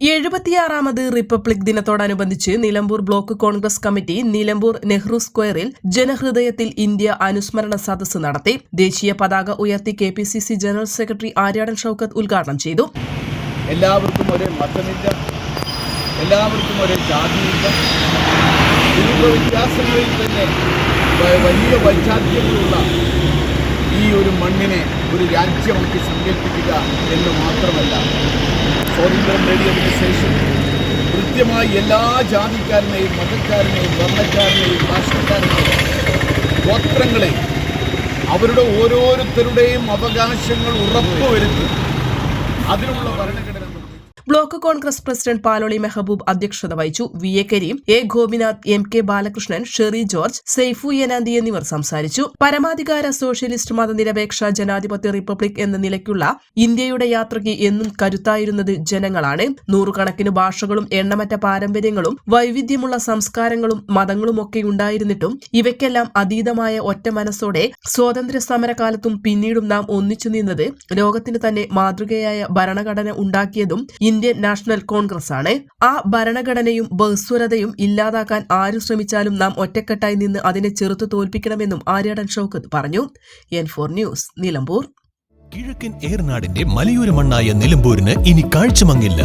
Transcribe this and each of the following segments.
എഴുപത്തിയാറാമത് republic ദിനത്തോടനുബന്ധിച്ച് Nilambur block Congress committee Nilambur Nehru സ്ക്വയറിൽ ജനഹൃദയത്തിൽ ഇന്ത്യ അനുസ്മരണ സദസ്സ് നടത്തി. ദേശീയ പതാക ഉയർത്തി K P C C general secretary Aryadan Shoukath ഉദ്ഘാടനം ചെയ്തു. എല്ലാവർക്കും ഒരേ മതമില്ല. എല്ലാവർക്കും ഒരേ ജാതിയില്ല. വ്യത്യാസങ്ങളിൽ തന്നെ വലിയ വൈചാരികങ്ങളുള്ള ഈ ഒരു മണ്ണിനെ ഒരു രാജ്യമാക്കി സങ്കല്പിക്കുക എന്ന് മാത്രമല്ല സ്വാതന്ത്ര്യം നേടിയതിനു ശേഷം കൃത്യമായി എല്ലാ ജാതിക്കാരനെയും മതക്കാരനെയും വർണക്കാരനെയും ഭാഷക്കാരനെയും ഗോത്രങ്ങളെ അവരുടെ ഓരോരുത്തരുടെയും അവകാശങ്ങൾ ഉറപ്പുവരുത്തി അതിനുള്ള ഭരണഘടന. ബ്ലോക്ക് കോൺഗ്രസ് പ്രസിഡന്റ് പാലോളി മെഹബൂബ് അധ്യക്ഷത വഹിച്ചു. V. A. Kareem A. Gopinath M. K. Balakrishnan Sherry George Saifu യനാന്തി എന്നിവർ സംസാരിച്ചു. പരമാധികാര സോഷ്യലിസ്റ്റ് മതനിരപേക്ഷ ജനാധിപത്യ റിപ്പബ്ലിക് എന്ന നിലയ്ക്കുള്ള ഇന്ത്യയുടെ യാത്രയ്ക്ക് എന്നും കരുത്തായിരുന്നത് ജനങ്ങളാണ്. നൂറുകണക്കിന് ഭാഷകളും എണ്ണമറ്റ പാരമ്പര്യങ്ങളും വൈവിധ്യമുള്ള സംസ്കാരങ്ങളും മതങ്ങളുമൊക്കെ ഉണ്ടായിരുന്നിട്ടും ഇവയ്ക്കെല്ലാം അതീതമായ ഒറ്റ മനസ്സോടെ സ്വാതന്ത്ര്യ സമരകാലത്തും പിന്നീടും നാം ഒന്നിച്ചു നിന്നത് ലോകത്തിന് തന്നെ മാതൃകയായ ഭരണഘടന ഉണ്ടാക്കിയതും ഇന്ത്യൻ നാഷണൽ കോൺഗ്രസ് ആണ് ആ ഭരണഘടനയും ബഹുസ്വരതയും ഇല്ലാതാക്കാൻ ആര് ശ്രമിച്ചാലും നാം ഒറ്റക്കെട്ടായി നിന്ന് അതിനെ ചെറുത്തു തോൽപ്പിക്കണമെന്നും ആര്യാടൻ ഷൗക്കത്ത് പറഞ്ഞു. N four news Nilambur. കിഴക്കൻ ഏർനാടിന്റെ മലയോര മണ്ണായ നിലമ്പൂരിന് ഇനി കാഴ്ചമങ്ങില്ല.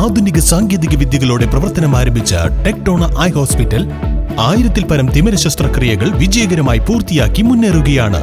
ആധുനിക സാങ്കേതിക വിദ്യകളോടെ പ്രവർത്തനം ആരംഭിച്ച ടെക്ടോണ ഐ ഹോസ്പിറ്റൽ ആയിരത്തിൽ പരം തിമിര ശസ്ത്രക്രിയകൾ വിജയകരമായി പൂർത്തിയാക്കി മുന്നേറുകയാണ്.